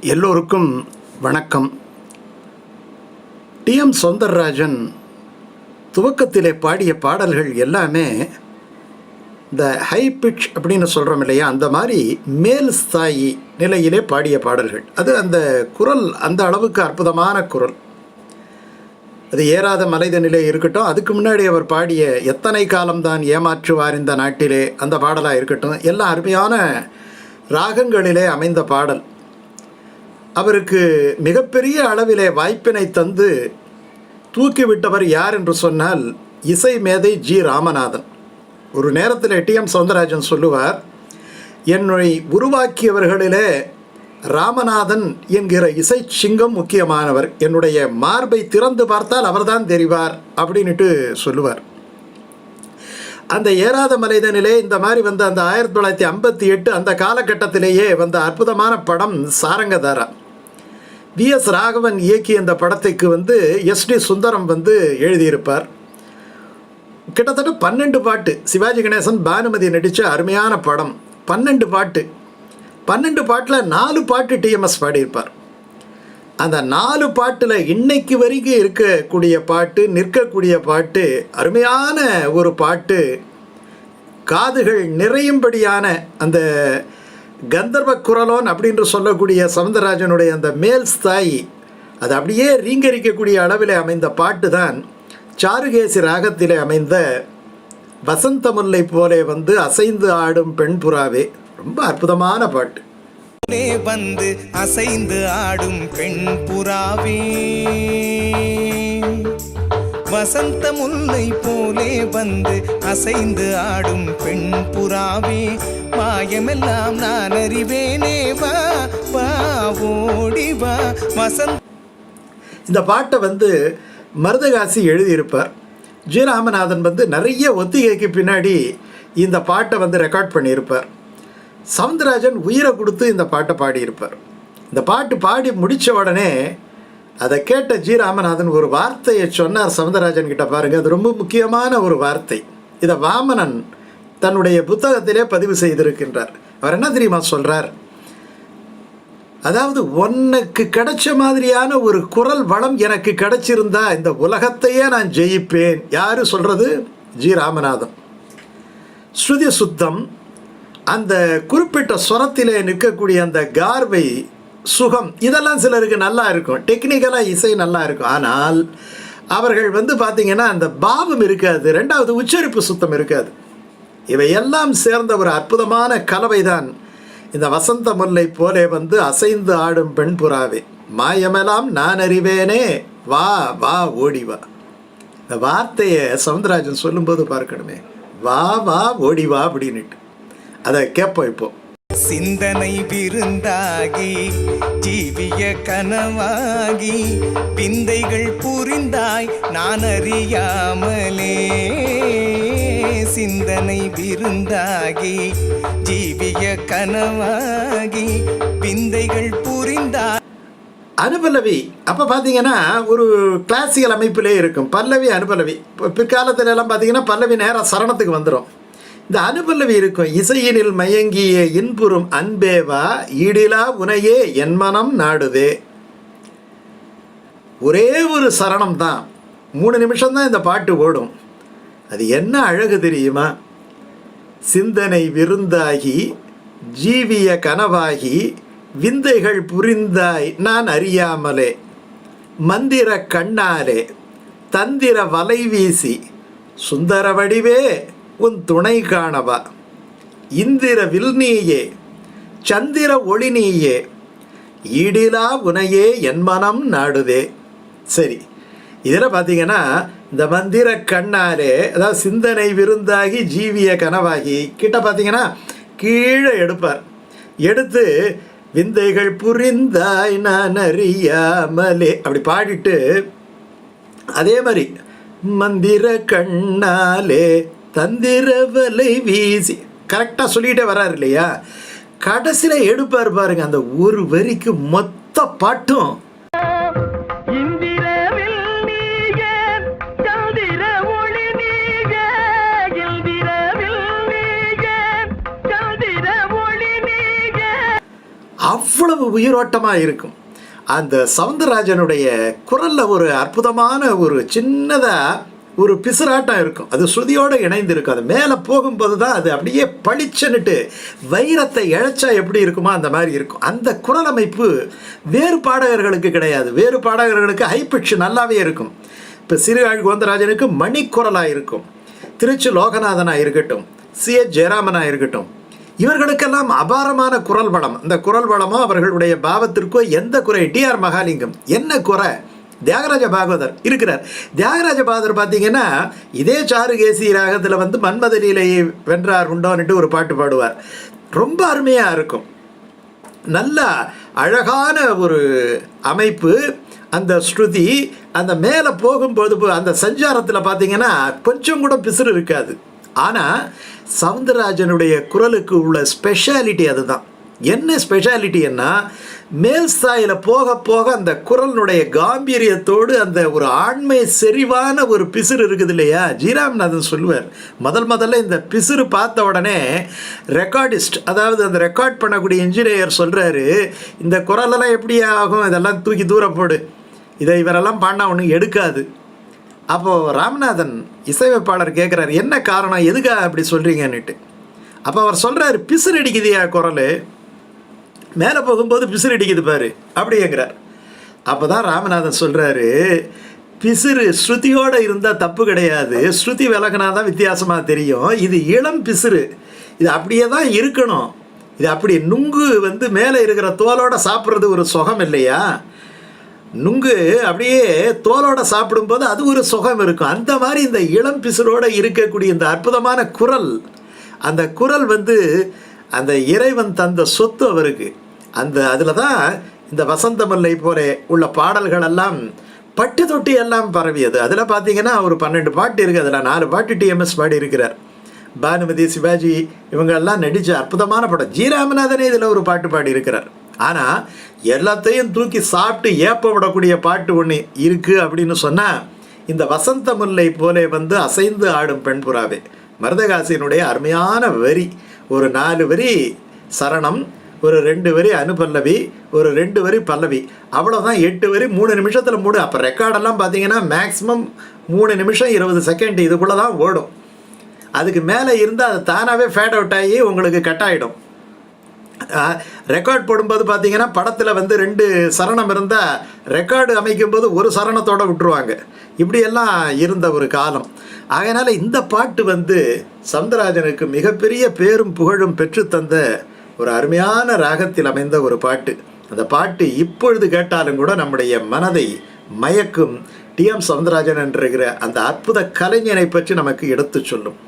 எல்லோருக்கும் வணக்கம். டிஎம் சௌந்தரராஜன் துவக்கத்திலே பாடிய பாடல்கள் எல்லாமே இந்த ஹை பிட்ச் அப்படின்னு சொல்கிறோம் இல்லையா அந்த மாதிரி மேல் ஸ்தாயி நிலையிலே பாடிய பாடல்கள். அது அந்த குரல் அந்த அளவுக்கு அற்புதமான குரல். அது ஏறாத மலைத நிலை இருக்கட்டும் அதுக்கு முன்னாடி அவர் பாடிய எத்தனை காலம்தான் ஏமாற்றுவார் இந்த நாட்டிலே அந்த பாடலாக இருக்கட்டும் எல்லாம் அருமையான ராகங்களிலே அமைந்த பாடல். அவருக்கு மிகப்பெரிய அளவிலே வாய்ப்பினை தந்து தூக்கிவிட்டவர் யார் என்று சொன்னால் இசை மேதை ஜி ராமநாதன். ஒரு நேரத்தில் டிஎம் சவுந்தரராஜன் சொல்லுவார் என்னை உருவாக்கியவர்களிலே ராமநாதன் என்கிற இசை சிங்கம் முக்கியமானவர். என்னுடைய மார்பை திறந்து பார்த்தால் அவர்தான் தெரிவார் அப்படின்ட்டு சொல்லுவார். அந்த ஏறாத மலைதனிலே இந்த மாதிரி வந்த அந்த ஆயிரத்தி தொள்ளாயிரத்தி ஐம்பத்தி எட்டு அந்த காலகட்டத்திலேயே வந்த அற்புதமான படம் சாரங்கதாரா. வி எஸ் ராகவன் இயக்கிய இந்த படத்துக்கு வந்து எஸ் டி சுந்தரம் வந்து எழுதியிருப்பார். கிட்டத்தட்ட பன்னெண்டு பாட்டு சிவாஜி கணேசன் பானுமதி நடித்த அருமையான படம். பன்னெண்டு பாட்டு. பன்னெண்டு பாட்டில் நாலு பாட்டு டிஎம்எஸ் பாடியிருப்பார். அந்த நாலு பாட்டில் இன்னைக்கு வரைக்கும் இருக்கக்கூடிய பாட்டு நிற்கக்கூடிய பாட்டு அருமையான ஒரு பாட்டு காதுகள் நிறையும்படியான அந்த கந்தர்வ குரலோன் அப்படின்று சொல்லக்கூடிய சவுந்தரராஜனுடைய அந்த மேல் ஸ்தாயி அது அப்படியே ரீங்கரிக்கக்கூடிய அளவில் அமைந்த பாட்டு தான் சாருகேசி ராகத்திலே அமைந்த வசந்த முல்லை போலே வந்து அசைந்து ஆடும் பெண் புறாவே. ரொம்ப அற்புதமான பாட்டு. வந்து அசைந்து ஆடும் பெண் புறாவே. வசந்த முல்லை போலே வந்து அசைந்து ஆடும் பெண் புறாவே. மாயமெல்லாம் நான் அறிவேனே வா வா ஓடி வா வசந்த். இந்த பாட்டை வந்து மருதகாசி எழுதியிருப்பார். ஜி ராமநாதன் வந்து நிறைய ஒத்திகைக்கு பின்னாடி இந்த பாட்டை வந்து ரெக்கார்ட் பண்ணியிருப்பார். சவுந்தரராஜன் உயிரை கொடுத்து இந்த பாட்டை பாடியிருப்பார். இந்த பாட்டு பாடி முடித்த உடனே அதை கேட்ட ஜி ராமநாதன் ஒரு வார்த்தையை சொன்னார் சவுந்தரராஜன் கிட்ட பாருங்கள் அது ரொம்ப முக்கியமான ஒரு வார்த்தை. இதை வாமனன் தன்னுடைய புத்தகத்திலே பதிவு செய்திருக்கின்றார். அவர் என்ன தெரியுமா சொல்கிறார் அதாவது உனக்கு கிடைச்ச மாதிரியான ஒரு குரல் வளம் எனக்கு கிடைச்சிருந்தா இந்த உலகத்தையே நான் ஜெயிப்பேன். யாரு சொல்றது? ஜி. ராமநாதன். ஸ்ருதி சுத்தம் அந்த குறிப்பிட்ட சுரத்திலே நிற்கக்கூடிய அந்த கார்வை சுகம் இதெல்லாம் சிலருக்கு நல்லா இருக்கும். டெக்னிக்கலாக இசை நல்லா இருக்கும். ஆனால் அவர்கள் வந்து பார்த்தீங்கன்னா அந்த பாவம் இருக்காது. ரெண்டாவது உச்சரிப்பு சுத்தம் இருக்காது. இவையெல்லாம் சேர்ந்த ஒரு அற்புதமான கலவைதான். இந்த வசந்த முல்லை போலே வந்து அசைந்து ஆடும் பெண் புறாவே. மாயமெல்லாம் நான் அறிவேனே. வா வா ஓடி வா. இந்த வார்த்தையை சவுந்தரராஜன் சொல்லும்போது பார்க்கணுமே. வா வா ஓடி வா அப்படின்னுட்டு. அதை கேட்போம் இப்போ. சிந்தனை விருந்தாகி ஜீவிய கனவாகி விந்தைகள் புரிந்தாய் நான் அறியாமலே. சிந்தனை விருந்தாகி ஜீவிய கனவாகி விந்தைகள் புரிந்தா அனுபல்லவி அப்போ பார்த்தீங்கன்னா ஒரு கிளாசிக்கல் அமைப்பிலே இருக்கும். பல்லவி அனுபல்லவி. இப்போ பிற்காலத்துல எல்லாம் பார்த்தீங்கன்னா பல்லவி நேராக சரணத்துக்கு வந்துடும் இந்த அனுபல்லவி இருக்கும். இசையினில் மயங்கிய இன்புறும் அன்பேவா ஈடிலா உனையே என் மனம் நாடுதே. ஒரே ஒரு சரணம் தான் மூணு நிமிஷம்தான் இந்த பாட்டு ஓடும். அது என்ன அழகு தெரியுமா? சிந்தனை விருந்தாகி ஜீவிய கனவாகி விந்தைகள் புரிந்தாய் நான் அறியாமலே. மந்திர கண்ணாலே தந்திர வலை வீசி சுந்தர வடிவே உன் துணை காணவா. இந்திர வில்நீயே சந்திர ஒளி நீயே ஈடிலா உனையே என் மனம் நாடுதே. சரி இதில் பார்த்தீங்கன்னா இந்த மந்திர கண்ணாலே அதாவது சிந்தனை விருந்தாகி ஜீவிய கனவாகி கிட்ட பார்த்தீங்கன்னா கீழே எடுப்பார். எடுத்து விந்தைகள் புரிந்தாய் நான் அறியாமலே அப்படி பாடிட்டு அதே மாதிரி மந்திர கண்ணாலே தந்திர வலை வீசி கரெக்டாக சொல்லிகிட்டே வராரு இல்லையா? கடைசியில் எடுப்பார் பாருங்க அந்த ஒரு வரிக்கு மொத்த பாட்டும். அவ்வளவு உயிரோட்டமாக இருக்கும்? அந்த சவுந்தரராஜனுடைய குரலில் ஒரு அற்புதமான ஒரு சின்னதாக ஒரு பிசுராட்டம் இருக்கும். அது ஸ்ருதியோடு இணைந்து இருக்கும் அது மேலே போகும்போது தான் அது அப்படியே பளிச்சுன்னுட்டு வைரத்தை இழைச்சா எப்படி இருக்குமோ அந்த மாதிரி இருக்கும். அந்த குரல் அமைப்பு வேறு பாடகர்களுக்கு கிடையாது. வேறு பாடகர்களுக்கு ஹைபிட்ச் நல்லாவே இருக்கும். இப்போ சிறுகாழ் கோந்தராஜனுக்கு மணிக்குரலாக இருக்கும். திருச்சி லோகநாதனாக இருக்கட்டும். சி எச் ஜெயராமனாக இருக்கட்டும். இவர்களுக்கெல்லாம் அபாரமான குரல் வளம். இந்த குரல் வளமோ அவர்களுடைய பாவத்திற்கோ எந்த குறை? T R Mahalingam. என்ன குறை? தியாகராஜ பாகவதர் இருக்கிறார். தியாகராஜ பாகவதர் பார்த்தீங்கன்னா இதே சாருகேசி ராகத்தில் வந்து மன்மத லீலையை வென்றார் உண்டோன்னுட்டு ஒரு பாட்டு பாடுவார். ரொம்ப அருமையாக இருக்கும். நல்ல அழகான ஒரு அமைப்பு அந்த ஸ்ருதி அந்த மேலே போகும்போது போ- அந்த சஞ்சாரத்தில் பார்த்தீங்கன்னா கொஞ்சம் கூட பிசுறு இருக்காது. ஆனால் சவுந்தரராஜனுடைய குரலுக்கு உள்ள ஸ்பெஷாலிட்டி அதுதான். என்ன ஸ்பெஷாலிட்டின்னா மேல் ஸ்தாயில் போக போக அந்த குரலினுடைய காம்பீரியத்தோடு அந்த ஒரு ஆண்மை செறிவான ஒரு பிசுறு இருக்குது இல்லையா? ஜீராம்நாதன் சொல்லுவார் முதல் முதல்ல இந்த பிசுறு பார்த்த உடனே ரெக்கார்டிஸ்ட் அதாவது அந்த ரெக்கார்ட் பண்ணக்கூடிய இன்ஜினியர் சொல்கிறாரு இந்த குரலெல்லாம் எப்படி ஆகும் இதெல்லாம் தூக்கி தூரம் போடு. இதை இவரெல்லாம் பாடினா ஒன்றும் எடுக்காது. அப்போது ராமநாதன் இசையமைப்பாளர் கேட்குறாரு என்ன காரணம்? எதுக்காக அப்படி சொல்கிறீங்கன்னுட்டு அப்போ அவர் சொல்கிறாரு பிசுறு அடிக்குதியா குரல்? மேலே போகும்போது பிசுறு அடிக்குது பாரு அப்படிங்கிறார். அப்போ தான் ராமநாதன் சொல்கிறாரு பிசுறு ஸ்ருதியோடு இருந்தால் தப்பு கிடையாது. ஸ்ருதி விலகினா தான் வித்தியாசமாக தெரியும். இது இளம் பிசுறு. இது அப்படியே தான் இருக்கணும். இது அப்படி நுங்கு வந்து மேலே இருக்கிற தோலோடு சாப்பிட்றது ஒரு சுகம் இல்லையா? நுங்கு அப்படியே தோலோட சாப்பிடும்போது அது ஒரு சுகம் இருக்கும். அந்த மாதிரி இந்த இளம் பிசுரோடு இருக்கக்கூடிய இந்த அற்புதமான குரல் அந்த குரல் வந்து அந்த இறைவன் தந்த சொத்து அவருக்கு. அந்த அதில் தான் இந்த வசந்தமல்லை போல உள்ள பாடல்கள் எல்லாம் பட்டு தொட்டி எல்லாம் பரவியது. அதில் பார்த்தீங்கன்னா ஒரு பன்னெண்டு பாட்டு இருக்குது அதில் நாலு பாட்டு டிஎம்எஸ் பாடி இருக்கிறார். பானுமதி சிவாஜி இவங்கெல்லாம் நடித்த அற்புதமான படம். ஜி ராமநாதனே இதில் ஒரு பாட்டு பாடி இருக்கிறார் ஆனால் எல்லாத்தையும் தூக்கி சாப்பிட்டு ஏப்ப விடக்கூடிய பாட்டு ஒன்று இருக்குது அப்படின்னு சொன்னால் இந்த வசந்த முல்லை போலே வந்து அசைந்து ஆடும் பெண் புறாவே. மருதகாசியினுடைய அருமையான வரி ஒரு நாலு வரி சரணம் ஒரு ரெண்டு வரி அனுபல்லவி ஒரு ரெண்டு வரி பல்லவி. அவ்வளோதான் எட்டு வரி மூணு நிமிஷத்தில் மூணு அப்போ ரெக்கார்டெல்லாம் பார்த்தீங்கன்னா மேக்ஸிமம் மூணு நிமிஷம் இருபது செகண்ட் இதுக்குள்ளே தான் ஓடும். அதுக்கு மேலே இருந்தால் அது தானாகவே ஃபேட் அவுட் ஆகி உங்களுக்கு கட் ஆகிடும் ரெக்கார்ட் போடும்போது பார்த்தீங்கன்னா படத்தில் வந்து ரெண்டு சரணம் இருந்தால் ரெக்கார்டு அமைக்கும்போது ஒரு சரணத்தோடு விட்டுருவாங்க. இப்படியெல்லாம் இருந்த ஒரு காலம். அதனால் இந்த பாட்டு வந்து சந்தராஜனுக்கு மிகப்பெரிய பேரும் புகழும் பெற்றுத்தந்த ஒரு அருமையான ராகத்தில் அமைந்த ஒரு பாட்டு. அந்த பாட்டு இப்பொழுது கேட்டாலும் கூட நம்முடைய மனதை மயக்கும் டி எம் சவுந்தரராஜன் என்கிற அந்த அற்புத கலைஞனை பற்றி நமக்கு எடுத்துச் சொல்லும்.